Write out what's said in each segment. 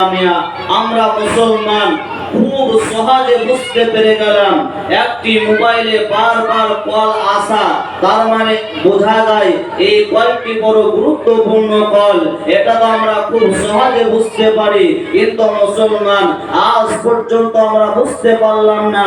আমরা মুসলমান, খুব সহজে বুঝতে পেরে গেলাম, একটি মোবাইলে বারবার কল আসা, তার মানে বোঝা যায় এই কলটি বড় গুরুত্বপূর্ণ কল, এটা তো আমরা খুব সহজে বুঝতে পারি, কিন্তু মুসলমান, আজ পর্যন্ত আমরা বুঝতে পারলাম না।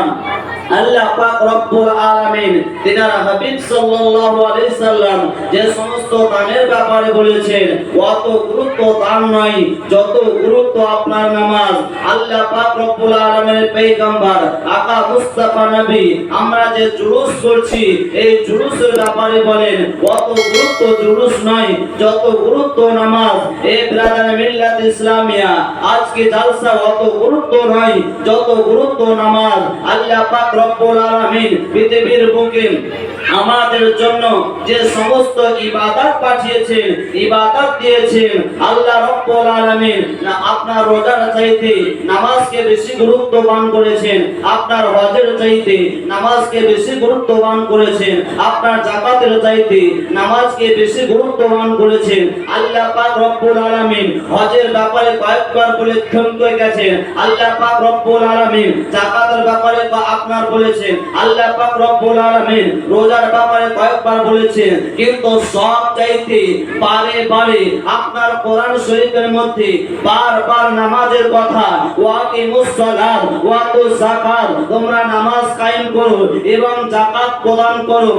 আল্লাহ পাক রব্বুল আলামিন তিনারা হাবিব সাল্লাল্লাহু আলাইহি সাল্লাম যে সমস্ত দানের ব্যাপারে বলেছেন, অত গুরুত্ব তার নয় যত গুরুত্ব আপনার নামাজ, আল্লাহ পাক রব্বুল আলামিনের পয়গম্বর আকা মুস্তাফা নবী, আমরা যে জুলুস করছি, এই জুলুসের ব্যাপারে বলেন, অত গুরুত্ব জুলুস নয় যত গুরুত্ব নামাজ, এ ব্রাদার মিল্লাত ইসলামিয়া, আজকে জালসা অত গুরুত্ব নয় যত গুরুত্ব নামাজ, আল্লাহ পাক রব্বুল আলামিন পৃথিবীর বুকে আমাদের জন্য যে সমস্ত ইবাদত পাঠিয়েছেন, ইবাদত দিয়েছেন, আল্লাহ রব্বুল আলামিন না আপনার রোজার চাইতে নামাজকে বেশি গুরুত্ববান করেছেন, আপনার হজের চাইতে নামাজকে বেশি গুরুত্ববান করেছেন, আপনার জাকাতের চাইতে নামাজকে বেশি গুরুত্ববান করেছেন। আল্লাহ পাক রব্বুল আলামিন হজের ব্যাপারে কয়েকবার বলে থমকে গেছেন। আল্লাহ পাক রব্বুল আলামিন জাকাতের ব্যাপারে আপনার বলেছেন। আল্লাহ পাক রব্বুল আলামিন রোজার ব্যাপারে কয়েকবার বলেছেন, কিন্তু সব চাইতে বারে বারে আপনার কোরআন শরীফের মধ্যে বারবার নামাজের কথা, ওয়াকি মুসলাত ওয়াতু যাকাত, তোমরা নামাজ কায়েম করো এবং যাকাত প্রদান করো।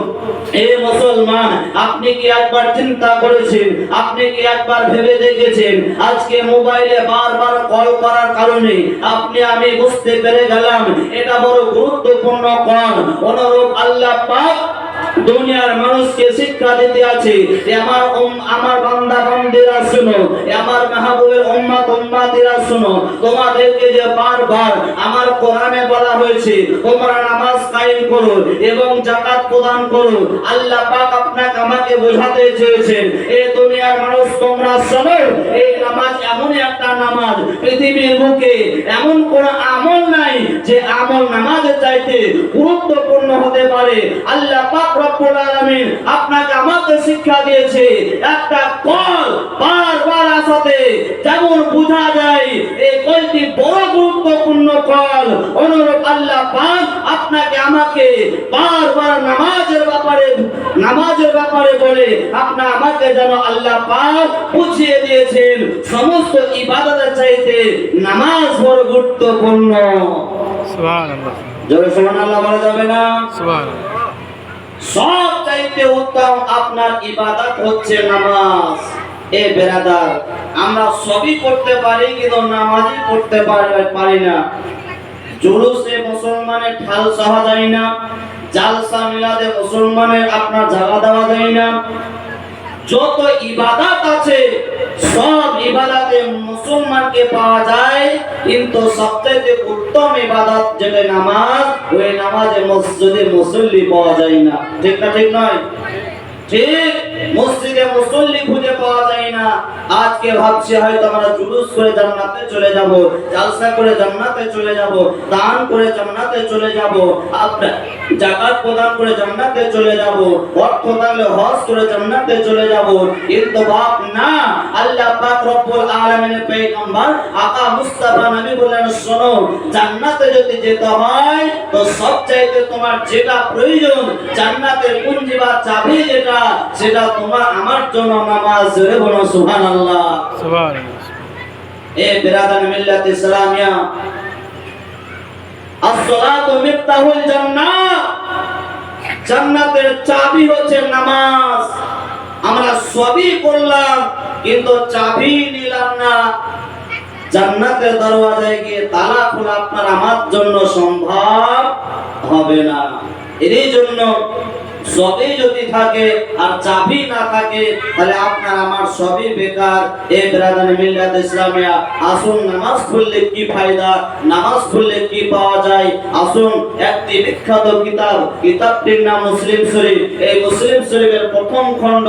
এ মুসলমান, আপনি কি একবার চিন্তা করেছেন? আপনি কি একবার ভেবে দেখেছেন? আজকে মোবাইলে বারবার কল করার কারণে আপনি, আমি বুঝতে পেরে গেলাম, এটা বড় গুরুত্বপূর্ণ কল। অনুরূপ আল্লাহ পাক দুনিয়ার মানুষকে শিক্ষা দিতে আছে আমার আমার বান্দা বান্দিরা শুনো আমার মাহবুবের উম্মাত উম্মাতিরা শুনো, তোমাদেরকে যে বারবার আমার কোরআনে বলা হয়েছে, তোমরা নামাজ কায়েম করো এবং প্রদান করো। আল্লাহ পাক আপনাকে আমাকে বোঝাতে চেয়েছেন দুনিয়ার মানুষ তোমরা শোনো, এই নামাজ এমন একটা নামাজ, পৃথিবীর বুকে এমন কোন আমল নাই যে আমল নামাজের চাইতে গুরুত্বপূর্ণ হতে পারে। আল্লাহ পাক রব্বুল আপনাকে আমাকে শিক্ষা দিয়েছে, একটা কল বারবার আসাতে যেমন বোঝা যায় এই কলটি বড় গুরুত্বপূর্ণ অনুরূপ আল্লাহ পাক আপনাকে আমাকে বারবার নামাজের ব্যাপারে নামাজের ব্যাপারে বলে আপনা আমাকে যেন আল্লাহ পাক বুঝিয়ে দিয়েছেন। সমস্ত ইবাদতের চাইতে নামাজ বড় গুরুত্বপূর্ণ। সুবহানাল্লাহ। জোরে সুবহানাল্লাহ বলা যাবে না? সুবহানাল্লাহ। সব চাইতে উত্তম আপনার ইবাদত হচ্ছে নামাজ। এ বেরাদার, আমরা সবই করতে পারি কিন্তু নামাজই পড়তে পারি না। জুলুসে মুসলমানের ঠাল সহা যায় না, জালসা মিলাদে মুসলমানের আপনার জায়গা দেওয়া যায় না। যত ইবাদত আছে, সব ইবাদতে মুসলমানকে পাওয়া যায়, কিন্তু সবচেয়ে উত্তম ইবাদত যেটা নামাজ, ওই নামাজে মসজিদে মুসল্লি পাওয়া যায় না। ঠিক না ঠিক নয়? ঠিক? মসজিদে মুসল্লি খুঁজে পাওয়া যায় না। আজকে ভাবছি হয়তো আমরা জুলুস করে জান্নাতে চলে যাব, জালসা করে জান্নাতে চলে যাব, দান করে জান্নাতে চলে যাব আপনার জাকাত প্রদান করে জান্নাতে চলে যাব অর্থ থাকলে হজ করে জান্নাতে চলে যাব। কিন্তু বাপ না, আল্লাহ পাক রব্বুল আলামিনের পয়গম্বর আকা মুস্তাফা নবী বলেন শোনো, জান্নাতে যদি যেতে হয়, তো সবচাইতে তোমার যেটা প্রয়োজন জান্নাতের কুঞ্জি বা চাবি যেটা, সেটা তোমার আমার জন্য নামাজ জোরে বলো সুবহানাল্লাহ। সুবহানাল্লাহ। এ বিরাদান মিল্লাত ইসলামিয়া as-salatu মিফতাহুল জান্নাহ। জান্নাতের চাবি হচ্ছে নামাজ। আমরা সবই করলাম কিন্তু চাবি নিলাম না। জান্নাতের দরওয়াজায় গিয়ে তালা খোলা আপনার আমার জন্য সম্ভব হবে না। এরই জন্য সবই যদি থাকে আর চাবি না থাকে, তাহলে আপনার আমার সবই বেকার। এ ব্রাদার মিল্লাত ইসলামিয়া, আসুন নামাজ পড়লে কি ফায়দা? নামাজ পড়লে কি পাওয়া যায়? আসুন একটি বিখ্যাত কিতাব, কিতাবটির নাম মুসলিম শরীফ। এই মুসলিম শরীফের প্রথম খণ্ড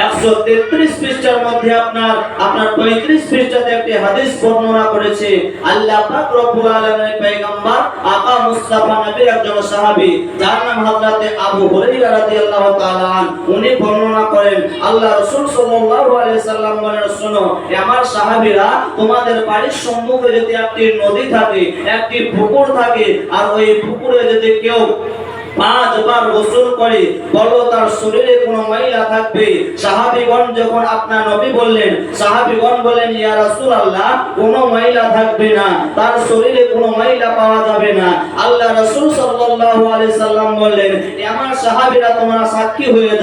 একশো তেত্রিশ পৃষ্ঠার মধ্যে আপনার আপনার পঁয়ত্রিশ পৃষ্ঠাতে একটি হাদিস বর্ণনা করেছে। আল্লাহ পাক রব্বুল আলামিনের পয়গম্বর আকা মুস্তাফা নবীর একজন সাহাবী, যার নাম আবু রাদিয়াল্লাহু তাআলা উনি বর্ণনা করেন, আল্লাহ রাসূল সাল্লাল্লাহু আলাইহি সাল্লাম বলেন, শোনো আমার সাহাবীরা তোমাদের বাড়ির সম্মুখে যদি একটি নদী থাকে, একটি পুকুর থাকে, আর ওই পুকুরে যদি কেউ পাঁচবার গোসল করে, বলো তার শরীরে কোনো ময়লা থাকবে। সাহাবীগণ যখন আপনার নবী বললেন, সাহাবীগণ বলেন ইয়া রাসূলুল্লাহ, কোনো ময়লা থাকবে না, তার শরীরে কোনো ময়লা পাওয়া যাবে না। আল্লাহ রাসূল সাল্লাল্লাহু আলাইহি সাল্লাম বললেন আমার সাহাবীরা তোমরা সাক্ষী হয়ে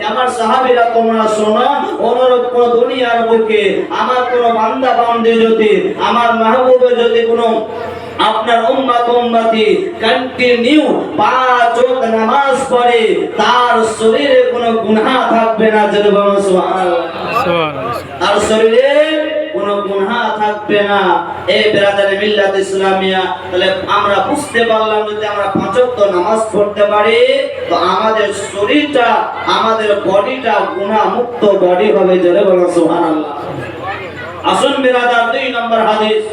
এ আমার সাহাবীরা তোমরা শোনো অনুরূপ কোন দুনিয়ার বুকে, আমার কোন বান্দা বান্দে যদি, আমার মাহবুবের যদি কোনো আপনার উম্মাত উম্মতি কন্টিনিউ পাঁচ ওয়াক্ত নামাজ পড়ে তার শরীরে কোনো গুনাহ থাকবে না যদি বলো সুবহানাল্লাহ। সুবহানাল্লাহ। তার শরীরে কোনো গুনাহ থাকবে না। এই বেরাদারে মিল্লাত ইসলামিয়া তাহলে আমরা বুঝতে পারলাম যদি আমরা পাঁচ ওয়াক্ত নামাজ পড়তে পারি তো আমাদের শরীরটা আমাদের বডিটা গুনাহ মুক্ত বডি হবে বলো সুবহানাল্লাহ। আসুন বেরাদার দুই নম্বর হাদিস।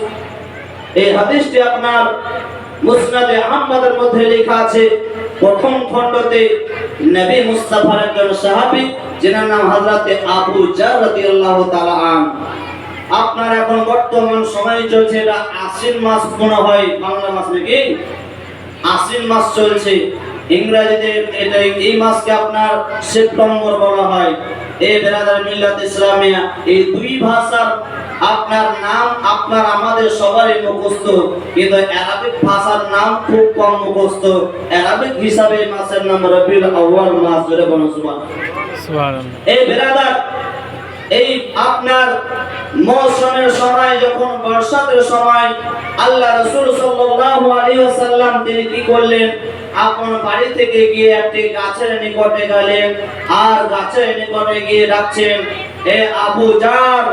এই হাদিসটি আপনার মুসনাদে আহমদের মধ্যে লেখা আছে। প্রথম খণ্ডতে নবী মুস্তাফার একজন সাহাবী, যেনার নাম হযরতে আবু জার রাদিয়াল্লাহু তাআলা আন। আপনার এখন বর্তমান সময় চলছে এটা আশ্বিন মাস মনে হয়, বাংলা মাস নাকি? আশ্বিন মাস চলছে। ইংরেজিতে এটা এই মাসকে আপনার সেপ্টেম্বর বলা হয়। এই বেরাদার মিল্লাত ইসলামিয়া, এই দুই ভাষার আপনার নাম আপনার আমাদের সবারই মুখস্থ। কিন্তু অ্যারাবিক ভাষার নাম খুব কম মুখস্থ। অ্যারাবিক হিসাবে মাসের নাম রবিউল আউয়াল মাস ধরে বলো সুবহানাল্লাহ। সুবহানাল্লাহ। এই বেরাদার এই আপনার মৌসুমের সময় যখন বর্ষাতের সময় আল্লাহ রসুল সাল্লাল্লাহু আলাইহি ওয়াসাল্লাম তিনি কি করলেন? আপন বাড়ি থেকে গিয়ে একটি গাছের নিকটে গেলেন। আর গাছের নিকটে গিয়ে ডাকছেন এ আবু জার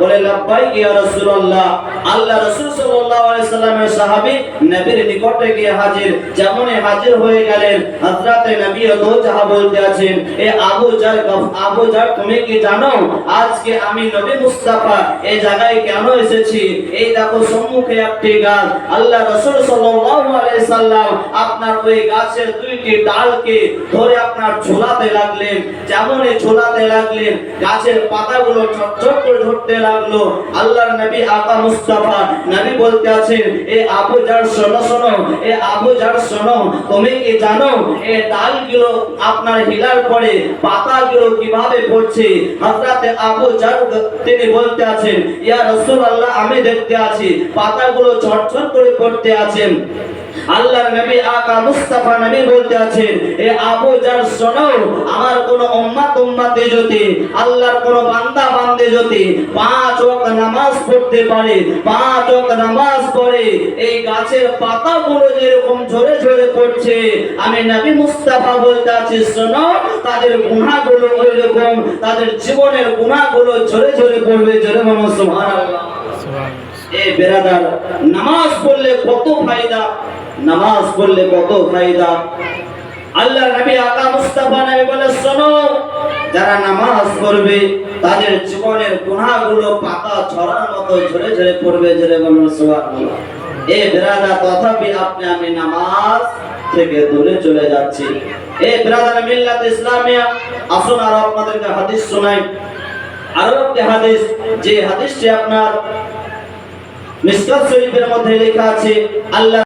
বলে, লাব্বাইক ইয়া রাসূলুল্লাহ। আল্লাহ রাসূল সাল্লাল্লাহু আলাইহি সাল্লামের সাহাবী নবীর নিকটে গিয়ে হাজির। যেমনই হাজির হয়ে গেলেন, হযরতে নবী বলতে আছেন, এ আবু জার আবু জার, তুমি কি জানো আজকে আমি নবী মুস্তাফা? এই জায়গায় কেন এসেছি? এই দেখো সম্মুখে একটি গাছ। আল্লাহ রাসূল সাল্লাল্লাহু আলাইহি সাল্লাম আপনার ওই গাছের দুইটি ডালকে ধরে আপনার ঝোলাতে লাগলেন। যেমনই ঝোলাতে লাগলেন, গাছের পাতাগুলো চটচট করে ধরতে লাগল। আল্লাহর নবী আকা মুস্তাফা, নবী বলতে আছেন এ আবু জার শোনো শোনো, এ আবু জার শোনো, তুমি কি জানো এই ডালগুলো আপনার হিলার পরে পাতাগুলো কীভাবে পড়ছে? হযরতে আবু জার তিনি বলতে আছেন, ইয়া রাসূলুল্লাহ, আমি দেখতে আছি, পাতাগুলো ঝরঝর করে পড়তে আছেন। আল্লাহর নবী আকা মুস্তাফা, নবী বলতে আছেন, এ আবু জার শোনো, আমার কোন উম্মত উম্মতে যদি, আল্লাহর কোন বান্দা বান্দে যদি, পাঁচ ওয়াক্ত নামাজ পড়তে পারে পাঁচ ওয়াক্ত নামাজ পড়ে এই গাছের পাতাগুলো যেরকম ঝরে ঝরে পড়ছে আমি নবী মুস্তাফা বলতে আছি শোনো তাদের গুনাহগুলো ওইরকম তাদের জীবনের গুনাহগুলো ঝরে ঝরে পড়বে ঝরে সুবহানাল্লাহ। এ বেরাদার নামাজ পড়লে কত ফায়দা? নামাজ পড়লে কত ফায়দা? আল্লাহ নবী আকা মুস্তাফা নবী বলে শোনো যারা নামাজ পড়বে, তাদের জীবনের গুনাহগুলো পাতা ছড়ার মতো ঝরে ঝরে পড়বে ঝরে বলুন সুবহানাল্লাহ। এ তথাপি আপনি, আমি নামাজ থেকে দূরে চলে যাচ্ছি। এ মিল্লাত ইসলামিয়া, আসুন আর আপনাদেরকে হাদিস শোনাই। আরও একটি হাদিস, যে হাদিসটি আপনার মিসকাত শরীফের মধ্যে লেখা আছে, আল্লাহ